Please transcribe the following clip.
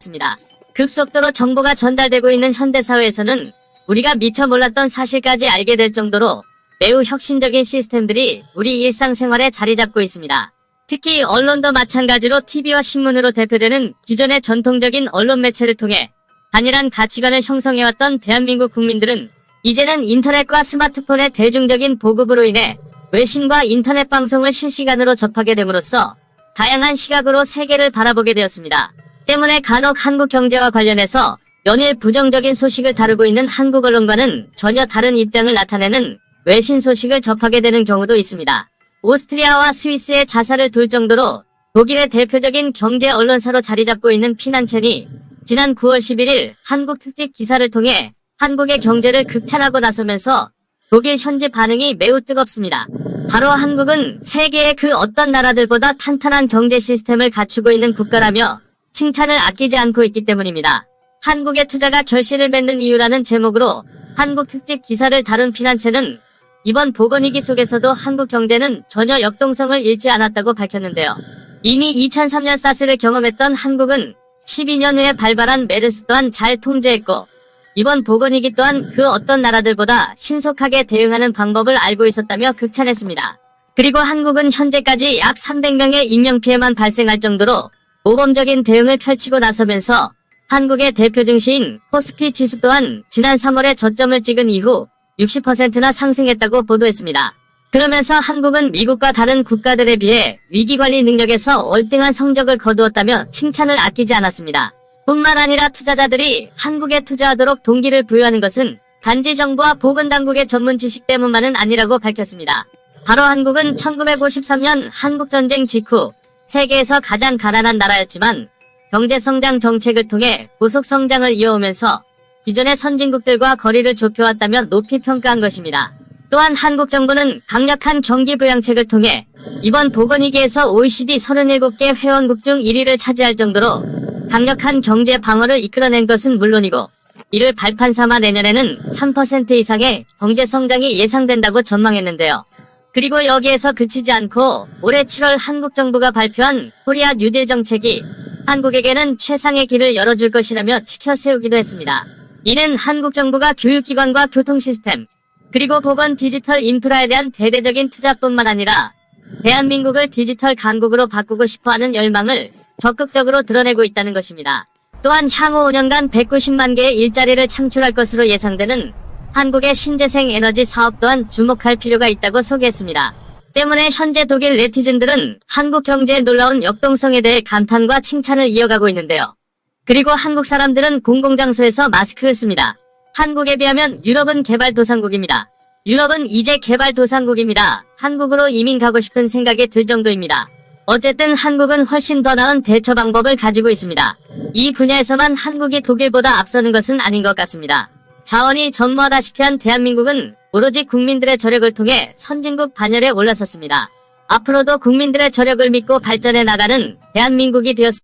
있습니다. 급속도로 정보가 전달되고 있는 현대사회에서는 우리가 미처 몰랐던 사실까지 알게 될 정도로 매우 혁신적인 시스템들이 우리 일상생활에 자리 잡고 있습니다. 특히 언론도 마찬가지로 TV와 신문으로 대표되는 기존의 전통적인 언론 매체를 통해 단일한 가치관을 형성해왔던 대한민국 국민들은 이제는 인터넷과 스마트폰의 대중적인 보급으로 인해 외신과 인터넷 방송을 실시간으로 접하게 됨으로써 다양한 시각으로 세계를 바라보게 되었습니다. 때문에 간혹 한국 경제와 관련해서 연일 부정적인 소식을 다루고 있는 한국 언론과는 전혀 다른 입장을 나타내는 외신 소식을 접하게 되는 경우도 있습니다. 오스트리아와 스위스의 자사를 둘 정도로 독일의 대표적인 경제 언론사로 자리 잡고 있는 피난첸이 지난 9월 11일 한국 특집 기사를 통해 한국의 경제를 극찬하고 나서면서 독일 현지 반응이 매우 뜨겁습니다. 바로 한국은 세계의 그 어떤 나라들보다 탄탄한 경제 시스템을 갖추고 있는 국가라며 칭찬을 아끼지 않고 있기 때문입니다. 한국의 투자가 결실을 맺는 이유라는 제목으로 한국 특집 기사를 다룬 피난체는 이번 보건위기 속에서도 한국 경제는 전혀 역동성을 잃지 않았다고 밝혔는데요. 이미 2003년 사스를 경험했던 한국은 12년 후에 발발한 메르스 또한 잘 통제했고 이번 보건위기 또한 그 어떤 나라들보다 신속하게 대응하는 방법을 알고 있었다며 극찬했습니다. 그리고 한국은 현재까지 약 300명의 인명피해만 발생할 정도로 모범적인 대응을 펼치고 나서면서 한국의 대표 증시인 코스피 지수 또한 지난 3월에 저점을 찍은 이후 60%나 상승했다고 보도했습니다. 그러면서 한국은 미국과 다른 국가들에 비해 위기관리 능력에서 월등한 성적을 거두었다며 칭찬을 아끼지 않았습니다. 뿐만 아니라 투자자들이 한국에 투자하도록 동기를 부여하는 것은 단지 정부와 보건당국의 전문 지식 때문만은 아니라고 밝혔습니다. 바로 한국은 1953년 한국전쟁 직후 세계에서 가장 가난한 나라였지만 경제성장 정책을 통해 고속성장을 이어오면서 기존의 선진국들과 거리를 좁혀왔다며 높이 평가한 것입니다. 또한 한국 정부는 강력한 경기 부양책을 통해 이번 보건위기에서 OECD 37개 회원국 중 1위를 차지할 정도로 강력한 경제 방어를 이끌어낸 것은 물론이고 이를 발판 삼아 내년에는 3% 이상의 경제 성장이 예상된다고 전망했는데요. 그리고 여기에서 그치지 않고 올해 7월 한국 정부가 발표한 코리아 뉴딜 정책이 한국에게는 최상의 길을 열어줄 것이라며 치켜 세우기도 했습니다. 이는 한국 정부가 교육기관과 교통 시스템, 그리고 보건 디지털 인프라에 대한 대대적인 투자뿐만 아니라 대한민국을 디지털 강국으로 바꾸고 싶어하는 열망을 적극적으로 드러내고 있다는 것입니다. 또한 향후 5년간 190만 개의 일자리를 창출할 것으로 예상되는 한국의 신재생 에너지 사업 또한 주목할 필요가 있다고 소개했습니다. 때문에 현재 독일 네티즌들은 한국 경제의 놀라운 역동성에 대해 감탄과 칭찬을 이어가고 있는데요. 그리고 한국 사람들은 공공장소에서 마스크를 씁니다. 한국에 비하면 유럽은 개발도상국입니다. 유럽은 이제 개발도상국입니다. 한국으로 이민 가고 싶은 생각이 들 정도입니다. 어쨌든 한국은 훨씬 더 나은 대처 방법을 가지고 있습니다. 이 분야에서만 한국이 독일보다 앞서는 것은 아닌 것 같습니다. 자원이 전무하다시피 한 대한민국은 오로지 국민들의 저력을 통해 선진국 반열에 올라섰습니다. 앞으로도 국민들의 저력을 믿고 발전해 나가는 대한민국이 되었습니다.